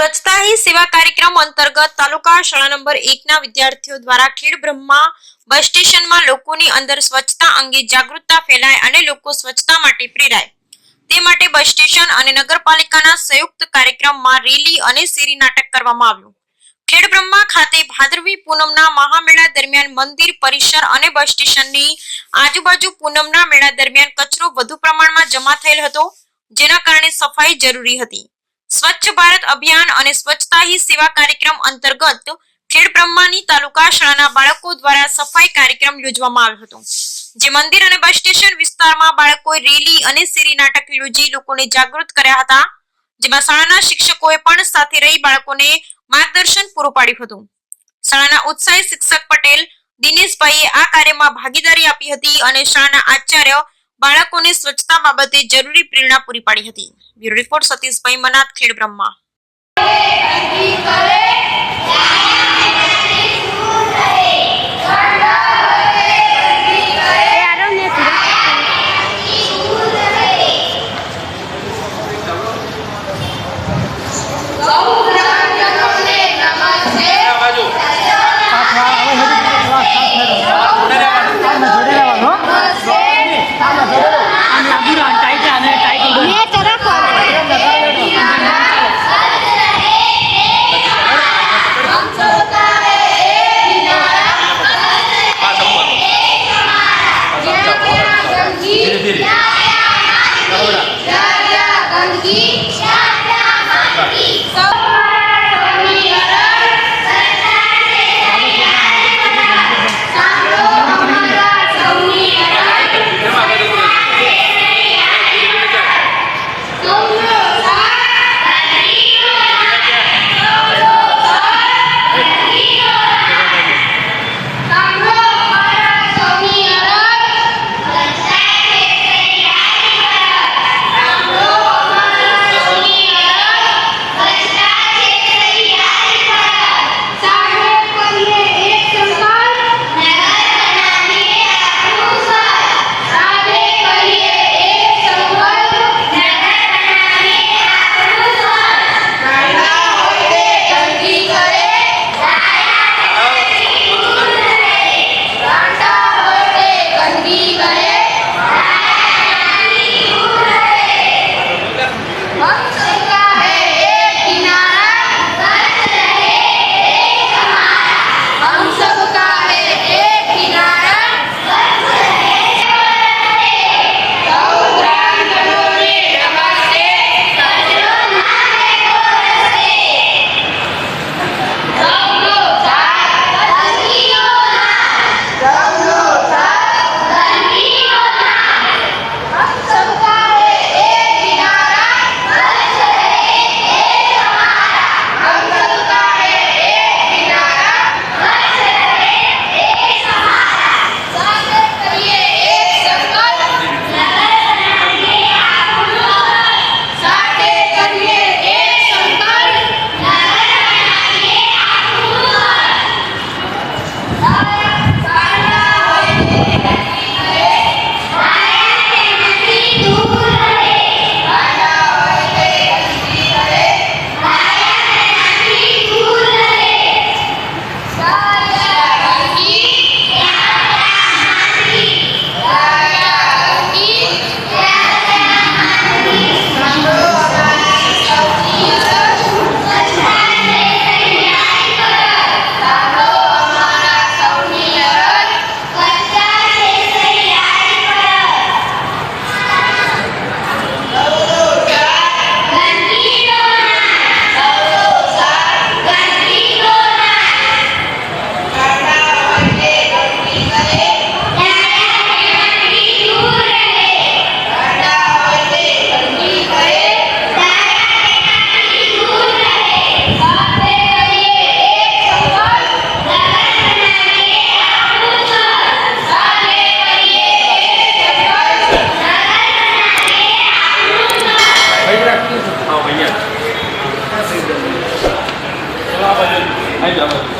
સ્વચ્છતા હી સેવા કાર્યક્રમ અંતર્ગત તાલુકા શાળા નંબર એકના વિદ્યાર્થીઓ દ્વારા ખેડ બ્રહ્મા બસ સ્ટેશનમાં લોકોની અંદર સ્વચ્છતા અંગે જાગૃતતા ફેલાય અને લોકો સ્વચ્છતા માટે પ્રેરાય. તે માટે બસ સ્ટેશન અને નગરપાલિકાના સંયુક્ત કાર્યક્રમમાં રેલી અને શેરી નાટક કરવામાં આવ્યું. ખેડ બ્રહ્મા ખાતે ભાદરવી પૂનમના મહામેળા દરમિયાન મંદિર, પરિસર અને બસ સ્ટેશનની આજુબાજુ પૂનમના મેળા દરમિયાન કચરો વધુ પ્રમાણમાં જમા થયેલ હતો, જેના કારણે સફાઈ જરૂરી હતી. સ્વચ્છ ભારત અભિયાન અને સ્વચ્છતા હી સેવા કાર્યક્રમ અંતર્ગત ખેડ બ્રહ્માની તાલુકા શાળાના બાળકો દ્વારા સફાઈ કાર્યક્રમ યોજવામાં આવ્યો હતો. જે મંદિર અને બસ સ્ટેશન વિસ્તારમાં બાળકોએ રેલી અને શેરી નાટક યોજી લોકોને જાગૃત કર્યા હતા. જેમાં શાળાના શિક્ષકોએ પણ સાથે રહી બાળકોને માર્ગદર્શન પૂરું પાડ્યું હતું. શાળાના ઉત્સાહી શિક્ષક પટેલ દિનેશભાઈએ આ કાર્યમાં ભાગીદારી આપી હતી અને શાળાના આચાર્ય બાળકોને સ્વચ્છતા બાબતે જરૂરી પ્રેરણા પૂરી પાડી હતી. બ્યુરો રિપોર્ટ સતીશભાઈ મનાથ ખેડ બ્રહ્મા. ya